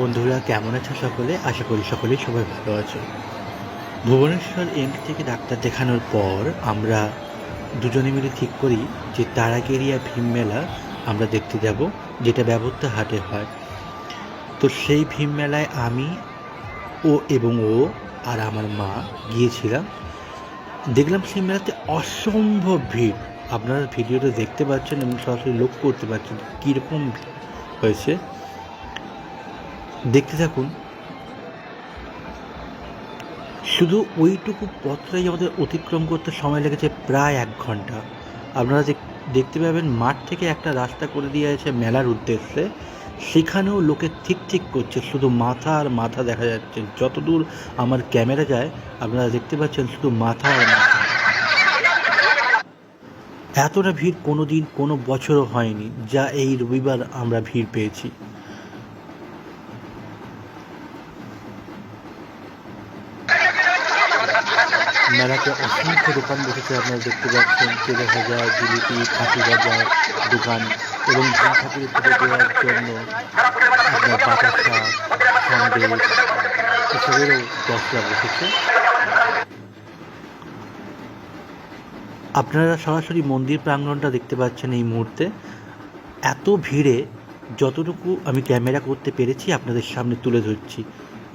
বন্ধুরা, কেমন আছে সকলে? আশা করি সকলেই সবাই ভালো আছে। ভুবনেশ্বর এমস থেকে ডাক্তার দেখানোর পর আমরা দুজনে মিলে ঠিক করি যে তারাগেরিয়া ভীম মেলা আমরা দেখতে যাব, যেটা ব্যবস্থা হাটে হয়। তো সেই ভীম মেলায় আমি ও এবং ও আর আমার মা গিয়েছিলাম। দেখলাম সেই মেলাতে অসম্ভব ভিড়। আপনারা ভিডিওটা দেখতে পাচ্ছেন এবং সরাসরি লক্ষ্য করতে পারছেন কীরকম হয়েছে। দেখতে থাকুন। শুধু ওইটুকু পথটাই আমাদের অতিক্রম করতে সময় লেগেছে প্রায় এক ঘণ্টা। আপনারা যে দেখতে পাবেন, মাঠ থেকে একটা রাস্তা করে দিয়ে আছে মেলার উদ্দেশ্যে। সেখানেও লোকে ঠিক ঠিক করছে, শুধু মাথা আর মাথা দেখা যাচ্ছে। যতদূর আমার ক্যামেরা যায়, আপনারা দেখতে পাচ্ছেন শুধু মাথা আর মাথা। এতটা ভিড় কোনো দিন কোনো বছরও হয়নি, যা এই রবিবার আমরা ভিড় পেয়েছি। মেলাতে অসংখ্য দোকান বসেছে আপনারা দেখতে পাচ্ছেন? তেলে ভাজা, জিলিপি ফাঁকি ভাজা দোকান এবং ভীম ঠাকুরের পুজো দেওয়ার জন্য আপনার বাতাসা, সন্দেশ এসবেরও দশটা বসেছে। আপনারা সরাসরি মন্দির প্রাঙ্গণটা দেখতে পাচ্ছেন এই মুহূর্তে। এত ভিড়ে যতটুকু আমি ক্যামেরা করতে পেরেছি আপনাদের সামনে তুলে ধরছি।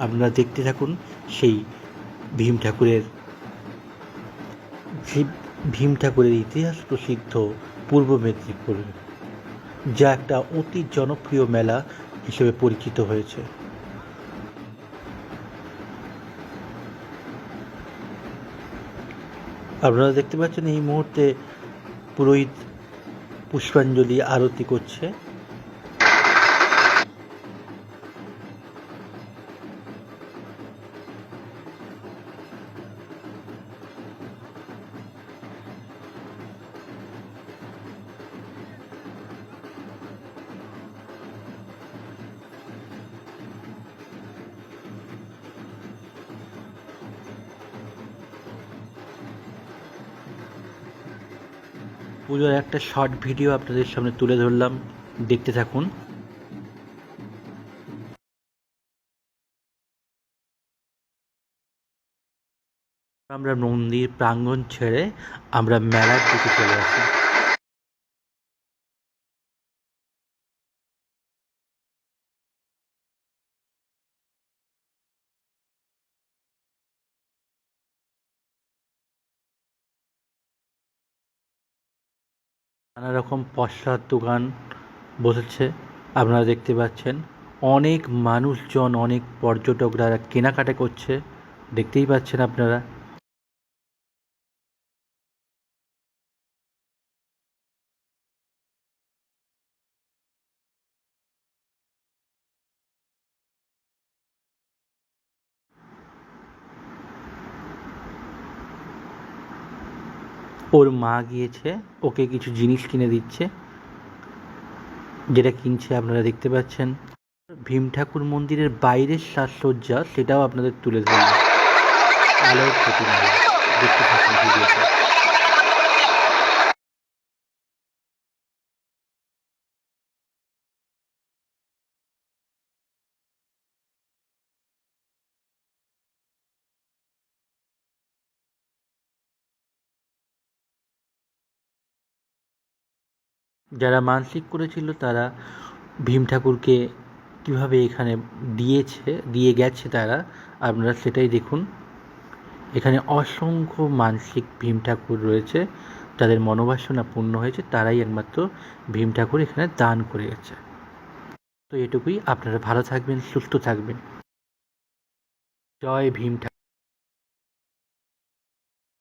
আপনারা দেখতে থাকুন সেই ভীম ঠাকুরের ভীম- ভীম ঠাকুরের ইতিহাস প্রসিদ্ধ পূর্ব মেদিনীপুর, যা একটা অতি জনপ্রিয় মেলা হিসেবে পরিচিত হয়েছে। আপনারা দেখতে পাচ্ছেন এই মুহূর্তে পুরোহিত পুষ্পাঞ্জলি আরতি করছে। পুজোর একটা শর্ট ভিডিও আপনাদের সামনে তুলে ধরলাম। দেখতে থাকুন। আমরা মন্দির প্রাঙ্গণ ছেড়ে আমরা মেলার দিকে চলে আসি। নানা রকম পশ্চাৎ দোকান বসেছে। আপনারা দেখতে পাচ্ছেন, অনেক মানুষজন, অনেক পর্যটকরা কেনাকাটা করছে। দেখতেই পাচ্ছেন আপনারা ওর মা গিয়েছে, ওকে কিছু জিনিস কিনে দিচ্ছে, যেটা কিনছে আপনারা দেখতে পাচ্ছেন। ভীম ঠাকুর মন্দিরের বাইরের সাজসজ্জা, সেটাও আপনাদের তুলে ধরলাম আলোর দেখতে ভিডিওটা। যারা মানসিক করেছিল তারা ভীম ঠাকুরকে কীভাবে এখানে দিয়েছে, দিয়ে গেছে তারা, আপনারা সেটাই দেখুন। এখানে অসংখ্য মানসিক ভীম ঠাকুর রয়েছে যাদের মনোবাসনা পূর্ণ হয়েছে, তারাই একমাত্র ভীম ঠাকুর এখানে দান করে গেছে তো এটুকুই, আপনারা ভালো থাকবেন, সুস্থ থাকবেন। জয় ভীম ঠাকুর